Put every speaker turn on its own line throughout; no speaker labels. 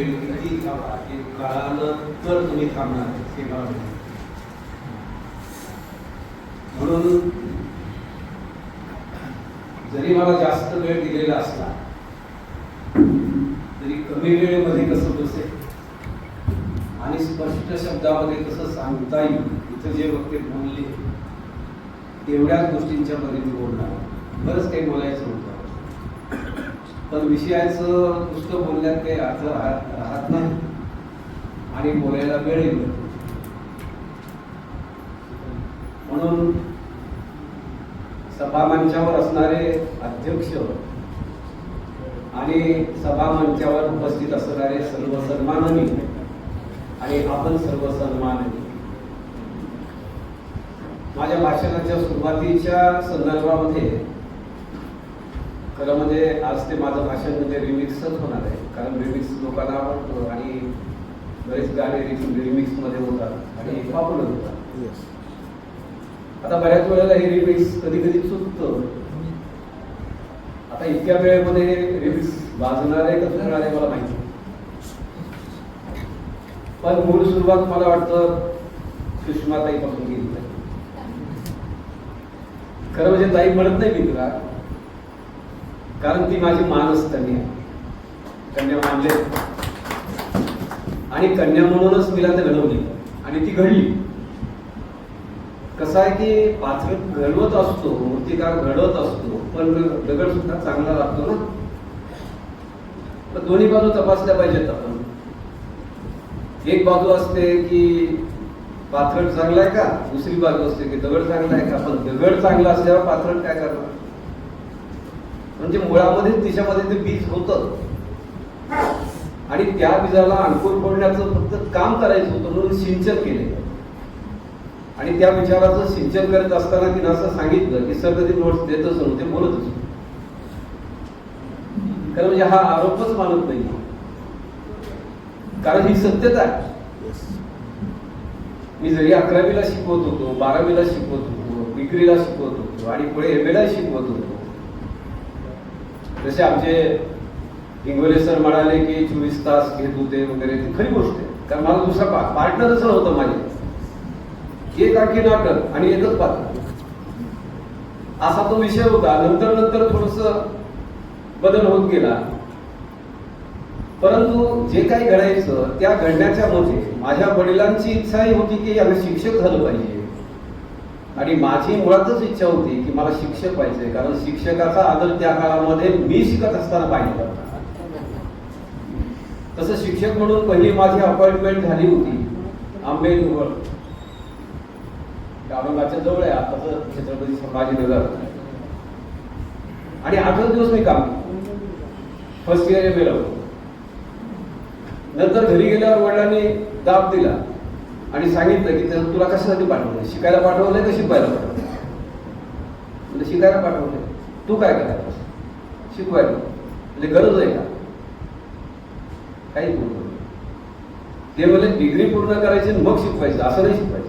वेळ किती थांबा हे कळालं तर तुम्ही थांबणार हे मला म्हणून जरी मला जास्त वेळ दिलेला असला तरी कमी वेळेमध्ये कसं बसेल? आणि स्पष्ट शब्दामध्ये कसं सांगता येईल? इथं जे वक्ते बोलले तेवढ्याच गोष्टींच्या मध्ये मी बोलणार. बरंच काही बोलायचं होतं. तर विषयाचं नुसतं बोलण्यात काही अर्थ राहत राहत नाही. आणि बोलायला वेळ मिळतो म्हणून सभामंचावर असणारे अध्यक्ष आणि सभामंचावर उपस्थित असणारे सर्व सन्माननी आणि आपण सर्व सन्माननी माझ्या भाषणाच्या सुरुवातीच्या संदर्भामध्ये खरं म्हणजे आज ते माझं भाषण म्हणजे रिमिक्सच होणार आहे. कारण रिमिक्स लोकांना आवडतो आणि बरेच गाणे रिमिक्समध्ये होतात आणि पॉप्युलर होतात आता बऱ्याच वेळेला हे रिमिक्स कधी कधी चुकतं. आता इतक्या वेळेमध्ये रिमिक्स वाजणार आहे का चुकणार आहे मला माहिती. पण मूळ सुरुवात मला वाटतं सुषमाताईपासून गेली. खरं म्हणजे ताई म्हणत नाही मी तुला कारण ती माझी मानस कन्या कन्या मानले. आणि कन्या म्हणूनच तिला ते घडवली. आणि ती घडली. कसं आहे की पात्र घडवत असतो मूर्तिकार घडवत असतो पण दगड सुद्धा चांगला लागतो ना? तर दोन्ही बाजू तपासल्या पाहिजेत आपण. एक बाजू असते की पाथरट चांगला आहे का? दुसरी बाजू असते की दगड चांगला आहे का? पण दगड चांगला असल्यावर पाथरट काय करणार? म्हणजे मुळामध्ये तिच्यामध्ये ते बीज होतं. आणि त्या बीजाला अंकुर फोडण्याचं फक्त काम करायचं होतं म्हणून सिंचन केले. आणि त्या विचाराचं सिंचन करत असताना तिनं असं सांगितलं की सर कधी नोट्स देतच नव्हते बोलतच होते. खरं म्हणजे हा आरोपच मानत नाही. कारण ही सत्यता आहे. मी जरी अकरावीला शिकवत होतो बारावीला शिकवत होतो डिग्रीला शिकवत होतो आणि पुढे एम एला शिकवत होतो जसे आमचे इंगोले सर म्हणाले की चोवीस तास घेत होते वगैरे ती खरी गोष्ट आहे. कारण मला दुसरा पार्टनरच नव्हतं माझे एक आखी नाटक आणि एकच पात्र. असा तो विषय होता. नंतर नंतर थोडस बदल होत गेला. परंतु जे काही घडायचं त्या घडण्याच्या मध्ये माझ्या वडिलांची इच्छाही होती की आम्ही शिक्षक झालं पाहिजे. आणि माझी मुळातच इच्छा होती की मला शिक्षक पाहिजे कारण शिक्षकाचा आदर त्या काळामध्ये मी शिकत असताना पाहिजे तसं शिक्षक म्हणून पहिली माझी अपॉइंटमेंट झाली होती आंबेजवळ औरंगाबादच्या जवळ आहे आताच छत्रपती संभाजीनगर. आणि आठच दिवस मी काम फर्स्ट इयर एम नंतर घरी गेल्यावर वडिलांनी दाब दिला. आणि सांगितलं की त्याला तुला कशासाठी पाठवलं शिकायला पाठवलंय का शिकवायला पाठवलंय? म्हणजे शिकायला पाठवलंय. तू काय करायला शिकवायला. म्हणजे गरज आहे का? काही पूर्ण ते म्हणजे डिग्री पूर्ण करायची आणि मग शिकवायचं. असं नाही शिकवायचं.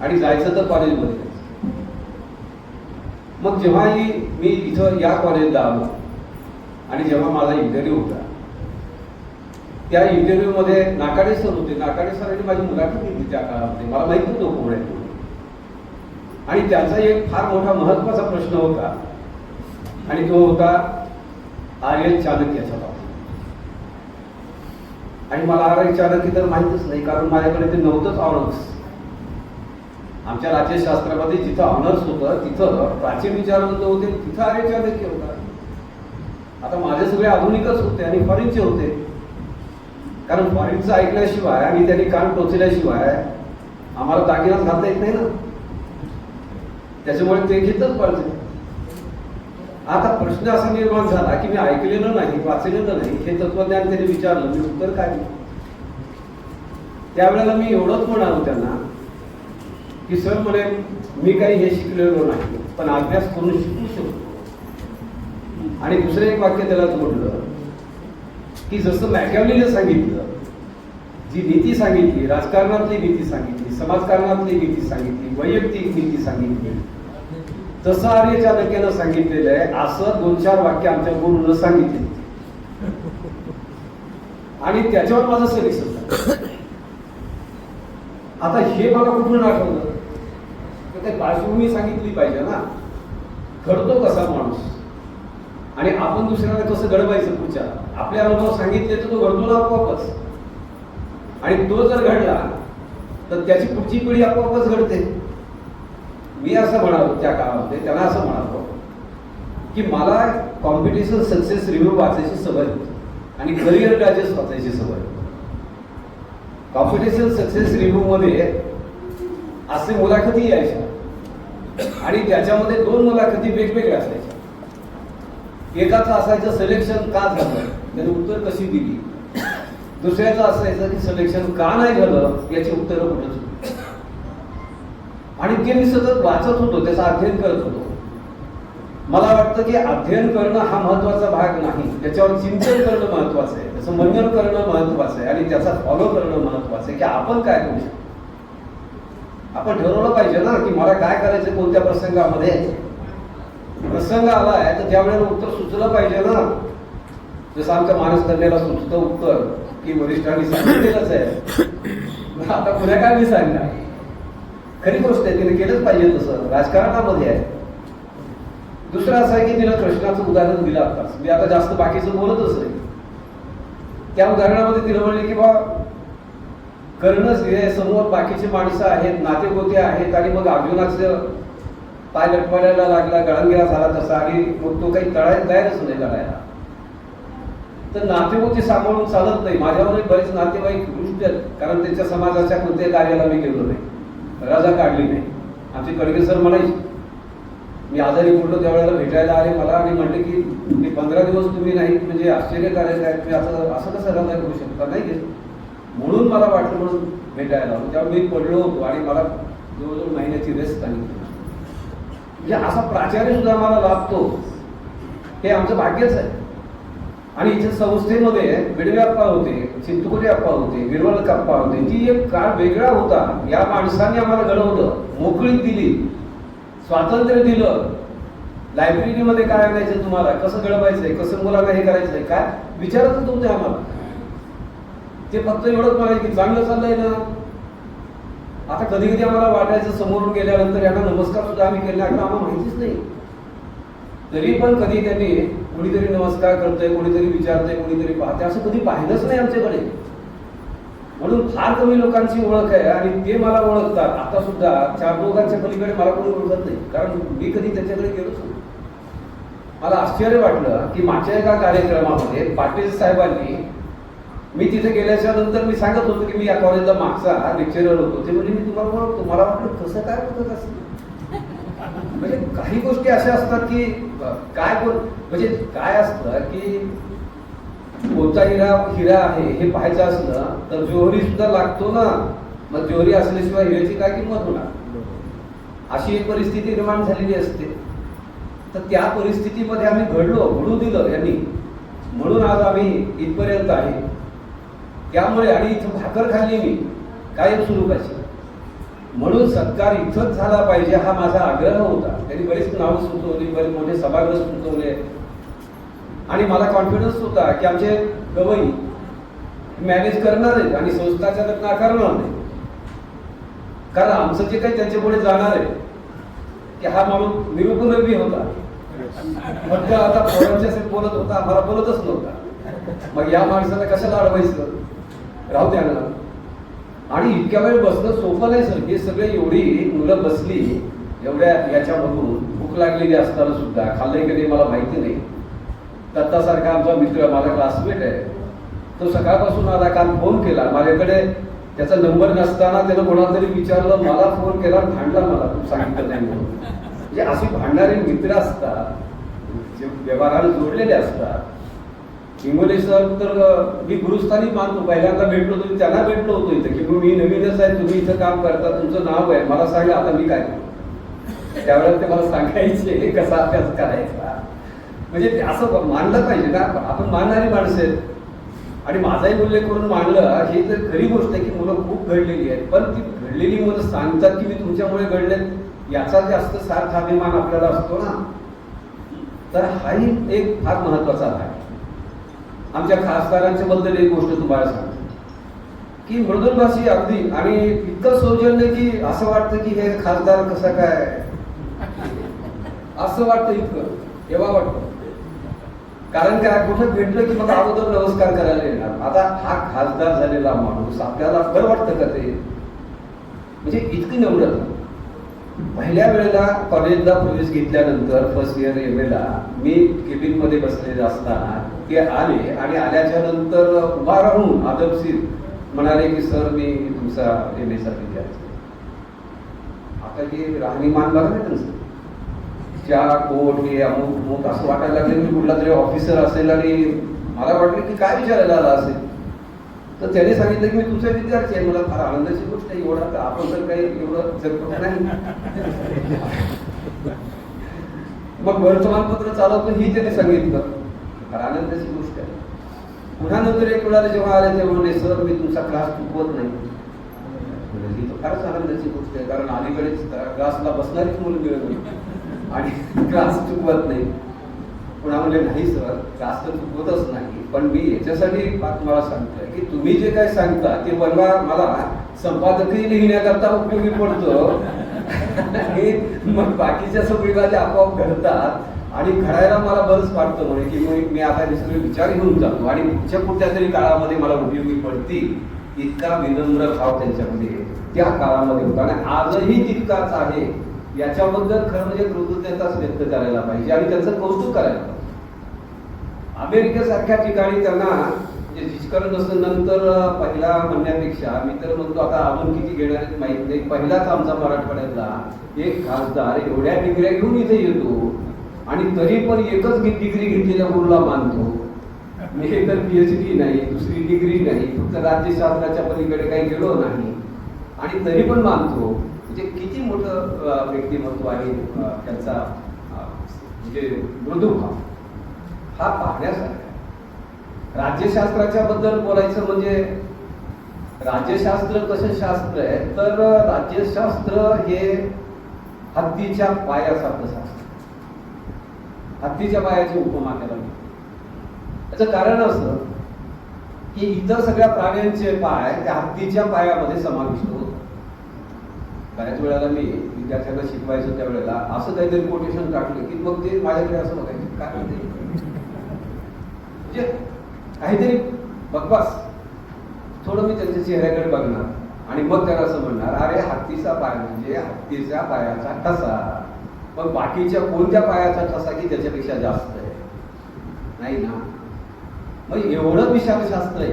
आणि जायचं तर कॉलेजमध्ये. मग जेव्हाही मी इथं या कॉलेजला आलो आणि जेव्हा माझा इंटरव्ह्यू होता त्या इंटरव्ह्यूमध्ये नाकाडे सर होते. नाकाडे सरांनी माझी मुलाखत घेतली त्या काळामध्ये. मला माहिती नव्हतं कोण आहे आणि त्याचा एक फार मोठा महत्त्वाचा प्रश्न होता. आणि तो होता आर्य चाणक्याचा बाबतीत आणि मला आर्य चाणक्य तर माहितच नाही कारण माझ्याकडे ते नव्हतंच ऑनर्स. आमच्या राज्यशास्त्रामध्ये जिथं ऑनर्स होतं तिथं प्राचीन विचारवंत होते तिथं आर्य चाणक्य होता. आता माझे सगळे आधुनिकच होते आणि फॉरेनचे होते. कारण फॉरेनचं ऐकल्याशिवाय आणि त्यांनी कान टोचल्याशिवाय आम्हाला दागिनाच घालता येत नाही ना. त्याच्यामुळे ते घेतच पाहिजे. आता प्रश्न असा निर्माण झाला की मी ऐकलेलं नाही वाचलेलं नाही हे तत्वज्ञान त्यांनी विचारलं मी उत्तर काय त्यावेळेला मी एवढंच म्हणालो त्यांना की सर म्हणे मी काही हे शिकलेलो नाही पण अभ्यास करून शिकू शकतो. आणि दुसरं एक वाक्य त्याला जोडलं की जसं मॅकॅवलीनं सांगितलं जी नीती सांगितली राजकारणातली नीती सांगितली समाजकारणातली नीती सांगितली वैयक्तिक नीती सांगितली तसं आर्य चाणक्यानं सांगितलेलं आहे असं दोन चार वाक्य आमच्या गुरुनं सांगितले. आणि त्याच्यावर माझं सिलेक्शन आता हे मला कुठून आठवलं? तर ते पार्श्वभूमी सांगितली पाहिजे ना. घडतो कसा माणूस? आणि आपण दुसऱ्याला कसं घडवायचं पुढच्या? आपले अनुभव सांगितले तर तो घडतो ना आपोआपच. आणि तो जर घडला तर त्याची पुढची पिढी आपोआपच घडते. मी असं म्हणालो त्या काळामध्ये त्यांना असं म्हणालो की मला कॉम्पिटिशन सक्सेस रिव्ह्यू वाचायची सवय होती. आणि करिअर डायजेस्ट वाचायची सवय कॉम्पिटिशन सक्सेस रिव्ह्यू मध्ये असे मुलाखती यायच्या. आणि त्याच्यामध्ये दोन मुलाखती वेगवेगळ्या असायच्या. एकाचं असायचं सिलेक्शन का झालं? त्याने उत्तर कशी दिली? दुसऱ्याचं असायचं की सिलेक्शन का नाही झालं याची उत्तरं कुठं आणि ते मी सतत वाचत होतो त्याचं अध्ययन करत होतो. मला वाटतं की अध्ययन करणं हा महत्त्वाचा भाग नाही. त्याच्यावर चिंतन करणं महत्वाचं आहे. त्याचं मनन करणं महत्वाचं आहे. आणि त्याचा फॉलो करणं महत्वाचं आहे की आपण काय करू शकतो? आपण ठरवलं पाहिजे ना की मला काय करायचं कोणत्या प्रसंगामध्ये? प्रसंग आलाय तर त्यावेळेला उत्तर सुचलं पाहिजे ना जसं आमच्या मानस कन्याला सुचतं उत्तर की वरिष्ठांनी सांगितलेलंच आहे. आता पुढे काय मी सांगणार? खरी गोष्ट आहे तिने केलंच पाहिजे तसं राजकारणामध्ये आहे. दुसरं असं आहे की तिला कृष्णाचं उदाहरण दिलं आताच. मी आता जास्त बाकीचं बोलतच नाही. त्या उदाहरणामध्ये तिला म्हणले की बा कर्णच हे समोर बाकीची माणसं आहेत नातेगोते आहेत आणि मग अर्जुनाचं पाय लटपडायला लागला गळंगिरा झाला तसा आणि मग तो काही तळायला तयारच नाही लढायला. तर नातेगोते सांभाळून चालत नाही. माझ्यावर बरेच नातेवाईक दृष्ट आहेत. कारण त्यांच्या समाजाच्या कोणत्याही कार्याला मी गेलो नाही. रजा काढली नाही. आमचे कडके सर म्हणायचे मी आजारी पडलो त्यावेळेला भेटायला आले मला आणि म्हणले की मी पंधरा दिवस तुम्ही नाही म्हणजे आश्चर्यकारक आहे तुम्ही असं असं कसं रजा करू शकता? नाही घेत. म्हणून मला वाटलं म्हणून भेटायला आलो. त्यावेळी मी पडलो होतो आणि मला जवळजवळ महिन्याची रेस्ट सांगितली म्हणजे असा प्राचार्य सुद्धा आम्हाला लाभतो. हे आमचं भाग्यच आहे. आणि इथे संस्थेमध्ये बिडवे अप्पा होते चिंतुकुटे अप्पा होते गिरवळ अप्पा होते ती एक काळ वेगळा होता. या माणसांनी आम्हाला घडवलं मोकळीक दिली स्वातंत्र्य दिलं. लायब्ररीमध्ये काय आणायचं तुम्हाला? कसं घडवायचंय? कसं मुलांना हे करायचंय? काय? विचारत नव्हते आम्हाला. ते फक्त एवढंच म्हणायचं की चांगलं चाललंय ना. आता कधी कधी आम्हाला वाटायचं समोरून गेल्यानंतर यांना नमस्कार सुद्धा आम्ही केले आम्हाला माहितीच नाही. तरी पण कधी त्यांनी कोणीतरी नमस्कार करतंय कोणीतरी विचारतंय कोणीतरी पाहतंय असं कधी पाहिलंच नाही आमच्याकडे. म्हणून फार कमी लोकांची ओळख आहे आणि ते मला ओळखतात. आता सुद्धा चार लोकांच्या पलीकडे मला कोणी ओळखत नाही कारण मी कधी त्यांच्याकडे गेलोच नाही. मला आश्चर्य वाटलं की मागच्या एका कार्यक्रमामध्ये पाटील साहेबांनी मी तिथे गेल्याच्यानंतर मी सांगत होतो की मी या कॉलेजला मागचा लेक्चरर होतो. ते म्हणजे मी तुम्हाला म्हणतो मला वाटलं कसं काय होतं असेल म्हणजे काही गोष्टी अशा असतात की काय बोल म्हणजे काय असतं की कोणता हिरा हिरा आहे हे पाहायचं असलं तर जोहरी सुद्धा लागतो ना. मग जोहरी असल्याशिवाय हिऱ्याची काय किंमत होणार? अशी एक परिस्थिती निर्माण झालेली असते. तर त्या परिस्थितीमध्ये आम्ही घडलो घडू दिलं यांनी. म्हणून आज आम्ही इथपर्यंत आहे. त्यामुळे आणि इथं भाकर खाल्ली मी कायम स्वरूपाची. म्हणून सत्कार इथंच झाला पाहिजे हा माझा आग्रह होता. त्यांनी बरीच नावं सुचवली बरेच मोठे सभागृह सुचवले. आणि मला कॉन्फिडन्स होता की आमचे गवई मॅनेज करणार आहेत आणि संस्थाच्या नाकारणार नाही कारण आमचं जे काही त्यांच्या पुढे जाणार आहे की हा माणूस निरुपयोगी होता. फक्त आता पोरांच्या बोलत होता आम्हाला बोलतच नव्हता. मग या माणसाला कशाला अडवायचं? राहू द्या ना. आणि इतक्या वेळ बसणं सोपं नाही सर. हे सगळे एवढी मुलं बसली एवढ्या याच्यामधून भूक लागलेली असताना सुद्धा. खाल्लंय नाही मला माहिती नाही. दत्तासारखा आमचा मित्र माझा क्लासमेट आहे. तो सकाळपासून आला काल फोन केला. माझ्याकडे त्याचा नंबर नसताना त्यानं कोणाला तरी विचारलं मला फोन केला भांडला मला. तू सांगितलं नाही म्हणून. म्हणजे अशी भांडणारे मित्र असतात जे व्यवहाराला जोडलेले असतात. हिंगोली सर तर मी गुरुस्थानी मानतो. पहिल्यांदा भेटलो तुम्ही त्यांना भेटलो होतो इथं की मी नवीनच आहे तुम्ही इथं काम करता तुमचं नाव आहे मला सांगा आता मी काय करू? त्यावेळेला ते मला सांगायचे कसा अभ्यास करायचा? म्हणजे ते असं मानलं पाहिजे ना आपण मानणारी माणसं आहेत. आणि माझाही उल्लेख करून मानलं हे तर खरी गोष्ट आहे की मुलं खूप घडलेली आहेत. पण ती घडलेली मुलं सांगतात की मी तुमच्यामुळे घडलेत याचा जास्त सार्थ अभिमान आपल्याला असतो ना. तर हाही एक फार महत्त्वाचा भाग आहे. आमच्या खासदारांच्या बद्दल एक गोष्ट तुम्हाला सांगतो. की मृदुलभाषी अगदी आणि इतकं सौजन्य की असं वाटतं की हे खासदार कसं काय असं वाटतं इतकं. तेव्हा वाटतं. कारण काय कुठं भेटलं की मग अगोदर नमस्कार करायला येणार? आता हा खासदार झालेला माणूस आपल्याला बरं वाटतं का ते? म्हणजे इतकी नम्रता. पहिल्या वेळेला कॉलेजला प्रवेश घेतल्यानंतर फर्स्ट इयर एम एला मी केबिनमध्ये बसलेला बसलेले असताना ते आले आणि आल्याच्यानंतर उभा राहून आदमशीर म्हणाले की सर मी तुमचा एम एचा विद्यार्थी आता हे राहणीमान बघा ना त्यांचं. चहा कोट हे अमुक अमुक असं वाटायला लागले मी कुठला तरी ऑफिसर असेल आणि मला वाटलं की काय विचारायला आला असेल. तर त्याने सांगितलं की मी तुमचा विद्यार्थी आहे मला फार आनंदाची गोष्ट आहे एवढा तर आपण तर काही एवढं जगत नाही. मग वर्तमानपत्र चालवतो ही त्याने सांगितलं. फार आनंदाची गोष्ट आहे. पुन्हा नंतर एक वेळाला जेव्हा आले ते म्हणले सर मी तुमचा क्लास चुकवत नाही. ही तर फारच आनंदाची गोष्ट आहे कारण अलीकडेच क्लासला बसणारीच मुलं मिळत नाही आणि क्लास चुकवत नाही. पुन्हा म्हणले नाही सर क्लास तर चुकवतच नाही पण मी याच्यासाठी तुम्हाला सांगतोय की तुम्ही जे काय सांगता ते बनवा मला संपादकही लिहिण्याकरता उपयोगी पडतो. हे मग बाकीच्या सगळी गाठी आपोआप घडतात. आणि घडायला मला बरंच वाटतं म्हणे की मी मी आता हे विचार घेऊन जातो. आणि पुढच्या कुठल्या तरी काळामध्ये मला उपयोगी पडतील इतका विनम्र भाव त्यांच्यामध्ये त्या काळामध्ये होता. आणि आजही तितकाच आहे. याच्याबद्दल खरं म्हणजे कृतज्ञताच व्यक्त करायला पाहिजे आणि त्यांचं कौतुक करायला पाहिजे. अमेरिकेसारख्या ठिकाणी त्यांना जिचकरण नसतं नंतर पहिला म्हणण्यापेक्षा मी तर म्हणतो आता अजून किती घेणार माहीत माहीत नाही. पहिलाच आमचा मराठवाड्यातला एक खासदार एवढ्या डिग्र्या घेऊन इथे येतो. आणि तरी पण एकच डिग्री घेतलेल्या गुरुला मानतो. मी हे तर पीएचडी नाही दुसरी डिग्री नाही फक्त राज्यशास्त्राच्या पलीकडे काही गेलो नाही. आणि तरी पण मानतो. म्हणजे किती मोठं व्यक्तिमत्व आहे त्यांचा म्हणजे मृदुभाव. हा पाहण्यासारखा आहे. राज्यशास्त्राच्या बद्दल बोलायचं म्हणजे राज्यशास्त्र कसं शास्त्र आहे तर राज्यशास्त्र हे हत्तीच्या पायासारखं शास्त्र हत्तीच्या पायाची उपमा केला. त्याचं कारण असं की इतर सगळ्या प्राण्यांचे पाय त्या हत्तीच्या पायामध्ये समाविष्ट होत. बऱ्याच वेळेला मी विद्यार्थ्यांना शिकवायचो त्या वेळेला असं काहीतरी कोटेशन टाकलं की मग ते माझ्याकडे असं बघायचं काय म्हणजे काहीतरी बकवास थोडं मी त्यांच्या चेहऱ्याकडे बघणार आणि मग त्याला असं म्हणणार अरे हत्तीचा पाय म्हणजे हत्तीच्या पायाचा ठसा. मग बाकीच्या कोणत्या पायाचा ठसा की त्याच्यापेक्षा जास्त आहे? नाही ना? मग एवढं विशाल शास्त्र आहे.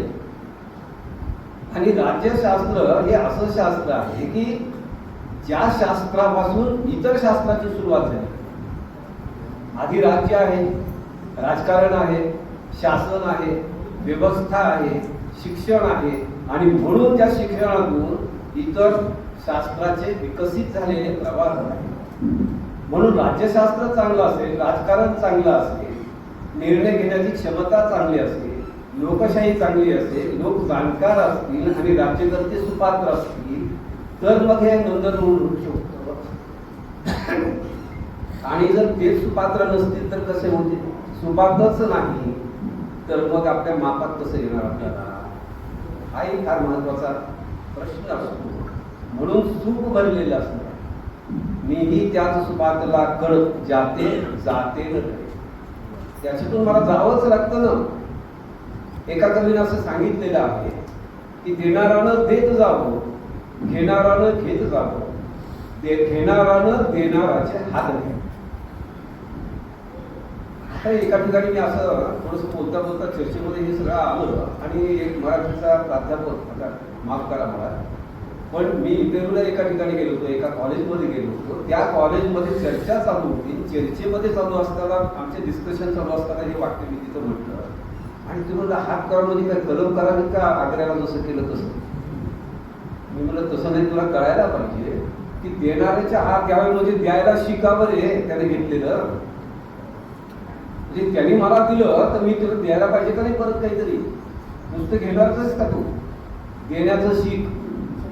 आणि राज्यशास्त्र हे असं शास्त्र आहे की ज्या शास्त्रापासून इतर शास्त्राची सुरुवात झाली. आधी राज्य आहे राजकारण आहे शासन आहे व्यवस्था आहे शिक्षण आहे आणि म्हणून त्या शिक्षणातून इतर शास्त्राचे विकसित झालेले प्रवाह आहे म्हणून राज्यशास्त्र चांगलं असेल राजकारण चांगलं असेल निर्णय घेण्याची क्षमता चांगली असेल लोकशाही चांगली असेल लोक जाणकार असतील आणि राज्यकर्ते सुपात्र असतील तर मग हे नंदन म्हणून होऊ आणि जर ते सुपात्र नसतील तर कसे होते सुपात्रच नाही तर मग आपल्या मापात कसं येणार आपल्याला? हा एक फार महत्त्वाचा प्रश्न असतो. म्हणून सुख भरलेलं असतं. मीही त्याच सुपातला कळत जाते जाते न त्याच्यातून मला जावंच लागतं ना. एका कवीनं असं सांगितलेलं आहे की देणारानं देत जावं घेणारानं घेत जावं. ते घेणारानं देणाराचे हात घ्या आता एका ठिकाणी मी असं थोडस बोलता बोलता चर्चेमध्ये हे सगळं आलं आणि एक मराठीचा प्राध्यापक माफ करा मला पण मी इंटरव्ह्यूला एका ठिकाणी गेलो होतो एका कॉलेजमध्ये गेलो होतो. त्या कॉलेजमध्ये चर्चा चालू होती. चर्चेमध्ये चालू असताना आमचे डिस्कशन चालू असताना हे वाक्य मी तिथं म्हटलं. आणि तुम्ही म्हणलं हात करा म्हणजे काय कलम करावी का आग्र्याला जसं केलं तसं? मी म्हणलं तसं नाही तुला कळायला पाहिजे की देणाऱ्याच्या हात द्यावे म्हणजे द्यायला शिकावं रे त्याने घेतलेलं. म्हणजे त्यांनी मला दिलं तर मी तुला द्यायला पाहिजे का नाही परत काहीतरी? नुसतं घेणारच का तू? देण्याचं शिक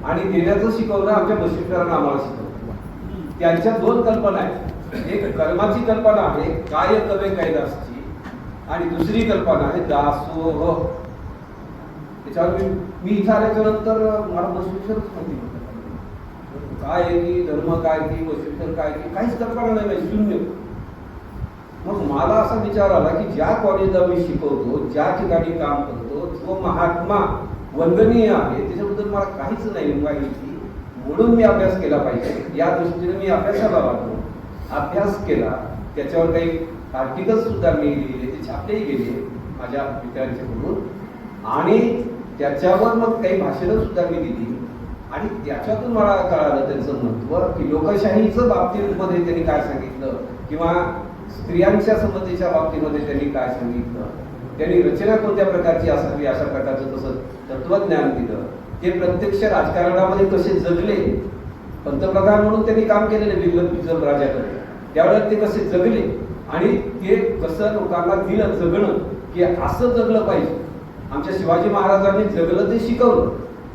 आणि देण्याचं शिकवणं आमच्या बशिष्ठांना आम्हाला शिकवलं. त्यांच्या दोन कल्पना आहेत. एक कर्माची कल्पना आहे काय कवे कैलासची आणि दुसरी कल्पना आहे दासो हो. त्याच्यावर मी मी इथं नंतर मला बसविषयच माहिती काय आहे की धर्म काय की वशिष्ठ काय की काहीच कल्पना नाही माहिती, शून्य. मग मला असा विचार आला की ज्या कॉलेजला मी शिकवतो ज्या ठिकाणी काम करतो जो महात्मा वंदनीय आहे. त्याच्याबद्दल मला काहीच नाही माहिती. म्हणून मी अभ्यास केला पाहिजे. या दृष्टीने मी अभ्यासाला लागलो अभ्यास केला. त्याच्यावर काही आर्टिकल सुद्धा मी लिहिले ते छापलेही गेले माझ्या मित्रांच्याकडून आणि त्याच्यावर मग काही भाषणं सुद्धा मी दिली आणि त्याच्यातून मला कळालं त्यांचं महत्त्व की लोकशाहीचं बाबतीमध्ये त्यांनी काय सांगितलं? किंवा स्त्रियांच्या समतेच्या बाबतीमध्ये त्यांनी काय सांगितलं? त्यांनी रचना कोणत्या प्रकारची असावी अशा प्रकारचं तसं तत्वज्ञान दिलं. ते प्रत्यक्ष राजकारणामध्ये कसे जगले? पंतप्रधान म्हणून त्यांनी काम केलेले बिल्ल बिजल राजाकडे. त्यावेळेला ते कसे जगले? आणि ते कसं लोकांना दिलं जगणं? की असं जगलं पाहिजे. आमच्या शिवाजी महाराजांनी जगलं ते शिकवलं.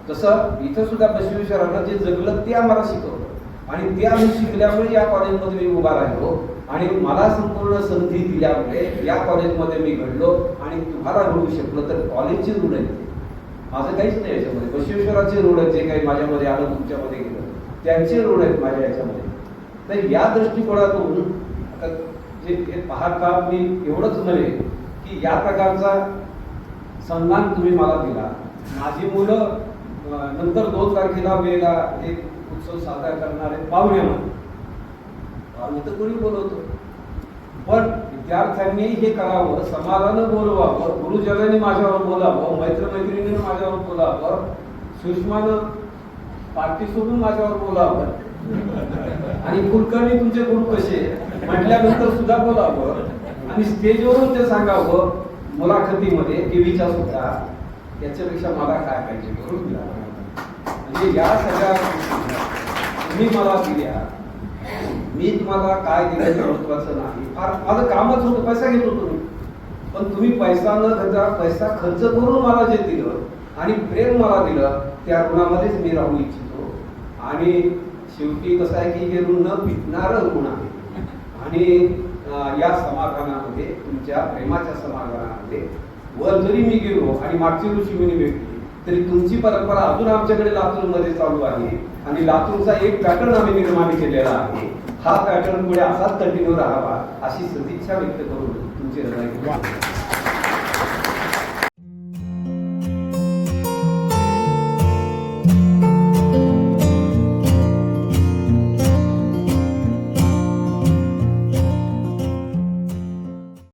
तसं इथं सुद्धा बसवेश्वरांना जे जगलं ते आम्हाला शिकवलं. आणि ते आम्ही शिकल्यामुळे या कॉलेजमध्ये मी उभा राहिलो. आणि मला संपूर्ण संधी दिल्यामुळे या कॉलेजमध्ये मी घडलो आणि तुम्हाला घडू शकलो तर कॉलेजची ऋण आहे. माझं काहीच नाही याच्यामध्ये. बसवेश्वराचे ऋण आहेत जे काही माझ्यामध्ये आलं तुमच्यामध्ये गेलं. त्यांचे ऋण आहेत माझ्या याच्यामध्ये. तर या दृष्टिकोनातून आता जे हे पाहता मी एवढंच नव्हे की या प्रकारचा सन्मान तुम्ही मला दिला. माझी मुलं नंतर दोन तारखेला वेळेला एक उत्सव साजरा करणारे पाहुणे म्हणून. आम्ही तर कोणी बोलवतो. पण विद्यार्थ्यांनी हे करावं समाजानं बोलवावं गुरुजनांनी माझ्यावर बोलावं मैत्रमैत्रिणीनं माझ्यावर बोलावं सुषमानं पार्टी सोडून माझ्यावर बोलावं. आणि कुलकर्णी तुमचे गुरु कसे म्हटल्यानंतर सुद्धा बोलावं. आणि स्टेजवरून ते सांगावं मुलाखतीमध्ये टीव्हीच्या सुद्धा. याच्यापेक्षा मला काय पाहिजे? करून द्या. म्हणजे या सगळ्या तुम्ही मला दिल्या. मी तुम्हाला काय दिलं महत्वाचं नाही. फार माझं कामच होतं पैसा घेत होतो मी. पण तुम्ही पैसा न घेता पैसा खर्च करून मला जे दिलं आणि प्रेम मला दिलं त्या ऋणामध्येच मी राहू इच्छितो. आणि शेवटी कसं आहे की हे ऋण न पिटणारं ऋण आहे. आणि या समाधानामध्ये तुमच्या प्रेमाच्या समाधानामध्ये वर जरी मी गेलो आणि मागची ऋषी मी भेटली तरी तुमची परंपरा अजून आमच्याकडे लातूरमध्ये चालू आहे. आणि लातूरचा एक पॅटर्न आम्ही निर्माण केलेला आहे. हा पॅटर्न पुढे असाच कंटिन्यू राहावा अशी सदिच्छा व्यक्त करून तुमचे हृदय